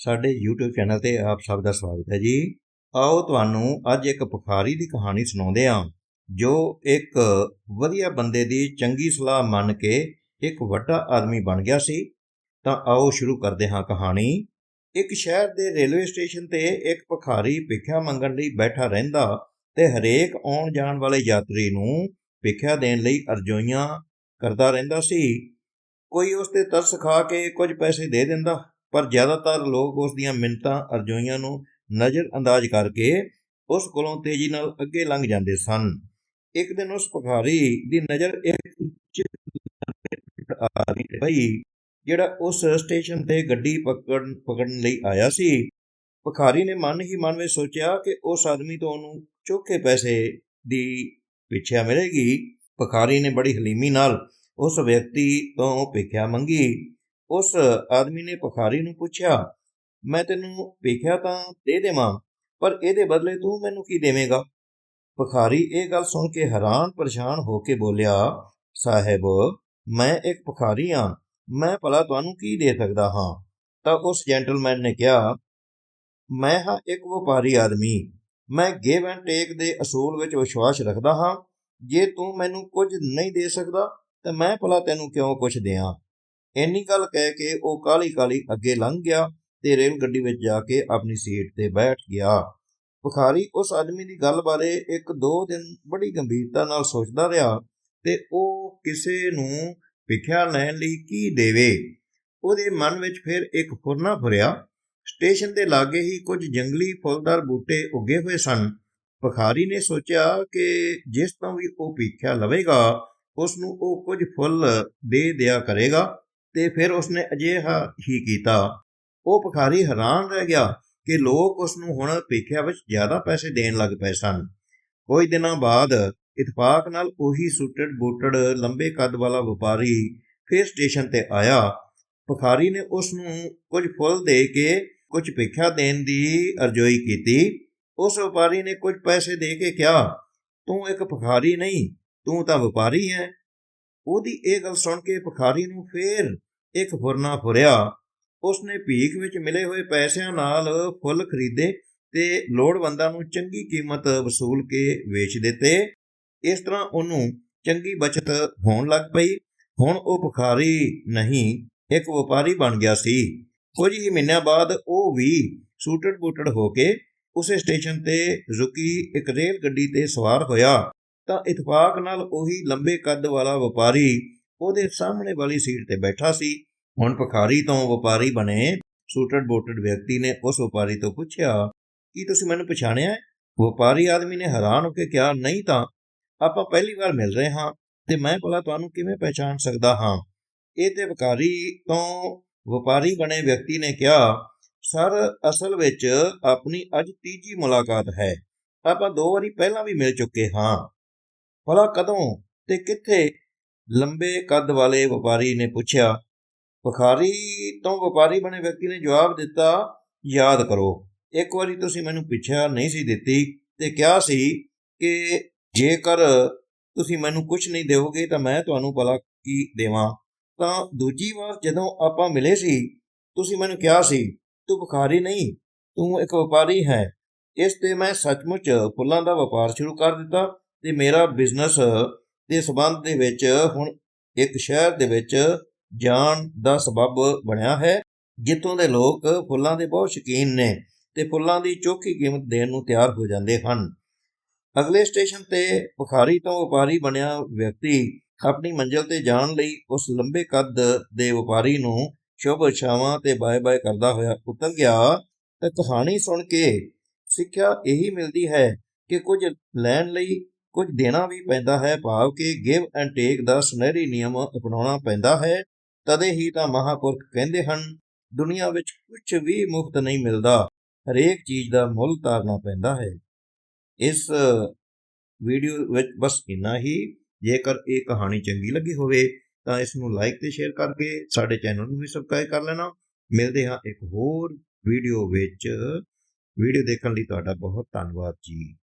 ਸਾਡੇ YouTube channel ਤੇ ਆਪ ਸਭ ਦਾ ਸਵਾਗਤ ਹੈ ਜੀ। ਆਓ ਤੁਹਾਨੂੰ ਅੱਜ ਇੱਕ ਭਿਖਾਰੀ ਦੀ ਕਹਾਣੀ ਸੁਣਾਉਂਦੇ ਹਾਂ, ਜੋ ਇੱਕ ਵਧੀਆ ਬੰਦੇ ਦੀ ਚੰਗੀ ਸਲਾਹ ਮੰਨ ਕੇ ਇੱਕ ਵੱਡਾ ਆਦਮੀ ਬਣ ਗਿਆ ਸੀ। ਤਾਂ ਆਓ ਸ਼ੁਰੂ ਕਰਦੇ ਹਾਂ ਕਹਾਣੀ। ਇੱਕ ਸ਼ਹਿਰ ਦੇ ਰੇਲਵੇ ਸਟੇਸ਼ਨ ਤੇ ਇੱਕ ਭਿਖਾਰੀ ਭਿੱਖਿਆ ਮੰਗਣ ਲਈ ਬੈਠਾ ਰਹਿੰਦਾ ਤੇ ਹਰੇਕ ਆਉਣ ਜਾਣ ਵਾਲੇ ਯਾਤਰੀ ਨੂੰ ਭਿੱਖਿਆ ਦੇਣ ਲਈ ਅਰਜ਼ੋਈਆਂ ਕਰਦਾ ਰਹਿੰਦਾ ਸੀ। ਕੋਈ ਉਸ ਤੇ ਤਰਸ ਖਾ ਕੇ ਕੁਝ ਪੈਸੇ ਦੇ ਦਿੰਦਾ। ਪਰ ਜ਼ਿਆਦਾਤਰ ਲੋਕ ਉਸ ਦੀਆਂ ਮਿੰਨਤਾਂ, ਅਰਜ਼ੋਈਆਂ ਨੂੰ ਨਜ਼ਰ ਅੰਦਾਜ਼ ਕਰਕੇ ਉਸ ਕੋਲੋਂ ਤੇਜ਼ੀ ਨਾਲ ਅੱਗੇ ਲੰਘ ਜਾਂਦੇ ਸਨ। ਇੱਕ ਦਿਨ ਉਸ ਭਖਾਰੀ ਦੀ ਨਜ਼ਰ ਇੱਕ ਉੱਚੇ ਪਈ, ਜਿਹੜਾ ਉਸ ਸਟੇਸ਼ਨ ਤੇ ਗੱਡੀ ਪਕੜਨ ਪਕੜਨ ਲਈ ਆਇਆ ਸੀ। ਭਖਾਰੀ ਨੇ ਮਨ ਹੀ ਮਨ ਵਿੱਚ ਸੋਚਿਆ ਕਿ ਉਸ ਆਦਮੀ ਤੋਂ ਉਹਨੂੰ ਚੋਖੇ ਪੈਸੇ ਦੀ ਪਿੱਛਿਆ ਮਿਲੇਗੀ। ਭਖਾਰੀ ਨੇ ਬੜੀ ਹਲੀਮੀ ਨਾਲ ਉਸ ਵਿਅਕਤੀ ਤੋਂ ਭਿੱਖਿਆ ਮੰਗੀ। ਉਸ ਆਦਮੀ ਨੇ ਭਿਖਾਰੀ ਨੂੰ ਪੁੱਛਿਆ, ਮੈਂ ਤੈਨੂੰ ਭਿੱਖਿਆ ਤਾਂ ਦੇ ਦੇਵਾਂ, ਪਰ ਇਹਦੇ ਬਦਲੇ ਤੂੰ ਮੈਨੂੰ ਕੀ ਦੇਵੇਂਗਾ? ਭਿਖਾਰੀ ਇਹ ਗੱਲ ਸੁਣ ਕੇ ਹੈਰਾਨ ਪਰੇਸ਼ਾਨ ਹੋ ਕੇ ਬੋਲਿਆ, ਸਾਹਿਬ, ਮੈਂ ਇੱਕ ਭਿਖਾਰੀ ਹਾਂ ਮੈਂ ਭਲਾ ਤੁਹਾਨੂੰ ਕੀ ਦੇ ਸਕਦਾ ਹਾਂ? ਤਾਂ ਉਸ ਜੈਂਟਲਮੈਨ ਨੇ ਕਿਹਾ, ਮੈਂ ਹਾਂ ਇੱਕ ਵਪਾਰੀ ਆਦਮੀ, ਮੈਂ ਗਿਵ ਐਂਡ ਟੇਕ ਦੇ ਅਸੂਲ ਵਿੱਚ ਵਿਸ਼ਵਾਸ ਰੱਖਦਾ ਹਾਂ, ਜੇ ਤੂੰ ਮੈਨੂੰ ਕੁਝ ਨਹੀਂ ਦੇ ਸਕਦਾ, ਤਾਂ ਮੈਂ ਭਲਾ ਤੈਨੂੰ ਕਿਉਂ ਕੁਝ ਦਿਆਂ? ਇੰਨੀ ਗੱਲ ਕਹਿ ਕੇ ਉਹ ਕਾਲੀ ਕਾਲੀ ਅੱਗੇ ਲੰਘ ਗਿਆ ਤੇ ਰੇਲ ਗੱਡੀ ਵਿੱਚ ਜਾ ਕੇ ਆਪਣੀ ਸੀਟ ਤੇ ਬੈਠ ਗਿਆ। ਭਿਖਾਰੀ ਉਸ ਆਦਮੀ ਦੀ ਗੱਲ ਬਾਰੇ ਇੱਕ ਦੋ ਦਿਨ ਬੜੀ ਗੰਭੀਰਤਾ ਨਾਲ ਸੋਚਦਾ ਰਿਹਾ ਤੇ ਉਹ ਕਿਸੇ ਨੂੰ ਭਿੱਖਿਆ ਲੈਣ ਲਈ ਕੀ ਦੇਵੇ? ਉਹਦੇ ਮਨ ਵਿੱਚ ਫਿਰ ਇੱਕ ਫੁਰਨਾ ਫੁਰਿਆ ਸਟੇਸ਼ਨ ਦੇ ਲਾਗੇ ਹੀ ਕੁਝ ਜੰਗਲੀ ਫੁੱਲਦਾਰ ਬੂਟੇ ਉੱਗੇ ਹੋਏ ਸਨ। ਭਖਾਰੀ ਨੇ ਸੋਚਿਆ ਕਿ ਜਿਸ ਤੋਂ ਵੀ ਉਹ ਭੀਖਿਆ ਲਵੇਗਾ ਉਸ ਨੂੰ ਉਹ ਕੁਝ ਫੁੱਲ ਦੇ ਦਿਆ ਕਰੇਗਾ। ਤੇ ਫਿਰ ਉਸਨੇ ਅਜਿਹਾ ਹੀ। ਕੀਤਾ। ਉਹ ਭਿਖਾਰੀ ਹੈਰਾਨ ਰਹਿ ਗਿਆ ਕਿ ਲੋਕ ਉਸ ਨੂੰ ਹੁਣ ਭਿੱਖਿਆ ਵਿੱਚ ਜ਼ਿਆਦਾ ਪੈਸੇ ਦੇਣ ਲੱਗ ਪਏ ਸਨ। ਕੁਝ ਦਿਨਾਂ ਬਾਅਦ ਇਤਫਾਕ ਨਾਲ ਉਹੀ ਸੁੱਟੜ ਬੂਟੜ ਲੰਬੇ ਕੱਦ ਵਾਲਾ ਵਪਾਰੀ ਫਿਰ ਸਟੇਸ਼ਨ ਤੇ ਆਇਆ। ਭਿਖਾਰੀ ਨੇ ਉਸ ਨੂੰ ਕੁਝ ਫੁੱਲ ਦੇ ਕੇ ਕੁਝ ਭਿੱਖਿਆ ਦੇਣ ਦੀ ਅਰਜ਼ੋਈ ਕੀਤੀ। ਉਸ ਵਪਾਰੀ ਨੇ ਕੁਝ ਪੈਸੇ ਦੇ ਕੇ ਕਿਹਾ ਤੂੰ ਇੱਕ ਭਿਖਾਰੀ ਨਹੀਂ ਤੂੰ ਤਾਂ ਵਪਾਰੀ ਹੈ। ਉਹਦੀ ਇਹ ਗੱਲ ਸੁਣ ਕੇ ਭਿਖਾਰੀ ਨੂੰ ਫੇਰ ਇੱਕ ਫੁਰਨਾ ਫੁਰਿਆ। ਉਸਨੇ ਭੀਖ ਵਿੱਚ ਮਿਲੇ ਹੋਏ ਪੈਸਿਆਂ ਨਾਲ ਫੁੱਲ ਖਰੀਦੇ ਤੇ ਲੋੜਵੰਦਾਂ ਨੂੰ ਚੰਗੀ ਕੀਮਤ ਵਸੂਲ ਕੇ ਵੇਚ ਦਿੱਤੇ। ਇਸ ਤਰ੍ਹਾਂ ਉਹਨੂੰ ਚੰਗੀ ਬਚਤ ਹੋਣ ਲੱਗ ਪਈ। ਹੁਣ ਉਹ ਭਿਖਾਰੀ ਨਹੀਂ, ਇੱਕ ਵਪਾਰੀ ਬਣ ਗਿਆ ਸੀ। ਕੁਝ ਹੀ ਮਹੀਨਿਆਂ ਬਾਅਦ ਉਹ ਵੀ ਸੂਟਡ ਬੂਟਡ ਹੋ ਕੇ ਉਸੇ ਸਟੇਸ਼ਨ ਤੇ ਰੁਕੀ, ਇੱਕ ਰੇਲ ਗੱਡੀ ਤੇ ਸਵਾਰ ਹੋਇਆ। ਤਾਂ ਇਤਫਾਕ ਨਾਲ ਉਹੀ ਲੰਬੇ ਕੱਦ ਵਾਲਾ ਵਪਾਰੀ ਉਹਦੇ ਸਾਹਮਣੇ ਵਾਲੀ ਸੀਟ ਤੇ ਬੈਠਾ ਸੀ। ਹੁਣ ਭਖਾਰੀ ਤੋਂ ਵਪਾਰੀ ਬਣੇ ਸੂਟਡ ਬੂਟਡ ਵਿਅਕਤੀ ਨੇ ਉਸ ਵਪਾਰੀ ਤੋਂ ਪੁੱਛਿਆ, ਕੀ ਤੁਸੀਂ ਮੈਨੂੰ ਪਛਾਣਿਆ ਹੈ? ਵਪਾਰੀ ਆਦਮੀ ਨੇ ਹੈਰਾਨ ਹੋ ਕੇ ਕਿਹਾ, ਨਹੀਂ ਤਾਂ, ਆਪਾਂ ਪਹਿਲੀ ਵਾਰ ਮਿਲ ਰਹੇ ਹਾਂ ਤੇ ਮੈਂ ਭਲਾ ਤੁਹਾਨੂੰ ਕਿਵੇਂ ਪਛਾਣ ਸਕਦਾ ਹਾਂ? ਇਹ ਤੇ ਵਕਾਰੀ ਤੋਂ ਵਪਾਰੀ ਬਣੇ ਵਿਅਕਤੀ ਨੇ ਕਿਹਾ, ਸਰ, ਅਸਲ ਵਿੱਚ ਆਪਣੀ ਅੱਜ ਤੀਜੀ ਮੁਲਾਕਾਤ ਹੈ। ਆਪਾਂ ਦੋ ਵਾਰੀ ਪਹਿਲਾਂ ਵੀ ਮਿਲ ਚੁੱਕੇ ਹਾਂ। ਭਲਾ ਕਦੋਂ ਤੇ ਕਿੱਥੇ ਲੰਬੇ ਕੱਦ ਵਾਲੇ ਵਪਾਰੀ ਨੇ ਪੁੱਛਿਆ, ਭਿਖਾਰੀ ਤੋਂ ਵਪਾਰੀ ਬਣੇ ਵਿਅਕਤੀ ਨੇ ਜਵਾਬ ਦਿੱਤਾ, ਯਾਦ ਕਰੋ, ਇੱਕ ਵਾਰੀ ਤੁਸੀਂ ਮੈਨੂੰ ਪਿੱਛਾ ਨਹੀਂ ਸੀ ਦਿੱਤੀ ਤੇ ਕਿਹਾ ਸੀ ਕਿ ਜੇਕਰ ਤੁਸੀਂ ਮੈਨੂੰ ਕੁਝ ਨਹੀਂ ਦਿਓਗੇ ਤਾਂ ਮੈਂ ਤੁਹਾਨੂੰ ਭਲਾ ਕੀ ਦੇਵਾਂ, ਤਾਂ ਦੂਜੀ ਵਾਰ ਜਦੋਂ ਆਪਾਂ ਮਿਲੇ ਸੀ, ਤੁਸੀਂ ਮੈਨੂੰ ਕਿਹਾ ਸੀ, ਤੂੰ ਭਿਖਾਰੀ ਨਹੀਂ, ਤੂੰ ਇੱਕ ਵਪਾਰੀ ਹੈ। ਇਸ ਤੇ ਮੈਂ ਸੱਚਮੁੱਚ ਫੁੱਲਾਂ ਦਾ ਵਪਾਰ ਸ਼ੁਰੂ ਕਰ ਦਿੱਤਾ ਤੇ ਮੇਰਾ ਬਿਜ਼ਨਸ ਦੇ ਸਬੰਧ ਦੇ ਵਿੱਚ ਹੁਣ ਇੱਕ ਸ਼ਹਿਰ ਦੇ ਵਿੱਚ ਜਾਣ ਦਾ ਸਬਬ ਬਣਿਆ ਹੈ, ਜਿੱਥੋਂ ਦੇ ਲੋਕ ਫੁੱਲਾਂ ਦੇ ਬਹੁਤ ਸ਼ੌਕੀਨ ਨੇ ਤੇ ਫੁੱਲਾਂ ਦੀ ਚੋਖੀ ਕੀਮਤ ਦੇਣ ਨੂੰ ਤਿਆਰ ਹੋ ਜਾਂਦੇ ਹਨ। ਅਗਲੇ ਸਟੇਸ਼ਨ ਤੇ ਭਿਖਾਰੀ ਤੋਂ ਵਪਾਰੀ ਬਣਿਆ ਵਿਅਕਤੀ ਆਪਣੀ ਮੰਜ਼ਿਲ ਤੇ ਜਾਣ ਲਈ ਉਸ ਲੰਬੇ ਕੱਦ ਦੇ ਵਪਾਰੀ ਨੂੰ ਸ਼ੁਭ ਇਛਾਵਾਂ ਤੇ ਬਾਏ-ਬਾਏ ਕਰਦਾ ਹੋਇਆ ਉਤਰ ਗਿਆ ਤਾਂ ਕਹਾਣੀ ਸੁਣ ਕੇ ਸਿੱਖਿਆ ਇਹੀ ਮਿਲਦੀ ਹੈ ਕਿ ਕੁਝ ਲੈਣ ਲਈ ਕੁਝ ਦੇਣਾ ਵੀ ਪੈਂਦਾ ਹੈ, ਭਾਵ ਕਿ ਗਿਵ ਐਂਡ ਟੇਕ ਦਾ ਸੁਨਹਿਰੀ ਨਿਯਮ ਅਪਣਾਉਣਾ ਪੈਂਦਾ ਹੈ। ਤਦੇ ਹੀ ਤਾਂ ਮਹਾਪੁਰਖ ਕਹਿੰਦੇ ਹਨ, ਦੁਨੀਆ ਵਿੱਚ ਕੁਝ ਵੀ ਮੁਫਤ ਨਹੀਂ ਮਿਲਦਾ, ਹਰੇਕ ਚੀਜ਼ ਦਾ ਮੁੱਲ ਤਾਰਨਾ ਪੈਂਦਾ ਹੈ। ਇਸ ਵੀਡੀਓ ਵਿੱਚ ਬਸ ਇੰਨਾ ਹੀ। ਜੇਕਰ ਇਹ ਕਹਾਣੀ ਚੰਗੀ ਲੱਗੀ ਹੋਵੇ, ਤਾਂ ਇਸ ਨੂੰ ਲਾਈਕ ਤੇ ਸ਼ੇਅਰ ਕਰਕੇ ਸਾਡੇ ਚੈਨਲ ਨੂੰ ਵੀ ਸਬਸਕ੍ਰਾਈਬ ਕਰ ਲੈਣਾ। ਮਿਲਦੇ ਹਾਂ ਇੱਕ ਹੋਰ ਵੀਡੀਓ ਵਿੱਚ। ਵੀਡੀਓ ਦੇਖਣ ਲਈ ਤੁਹਾਡਾ ਬਹੁਤ ਧੰਨਵਾਦ ਜੀ।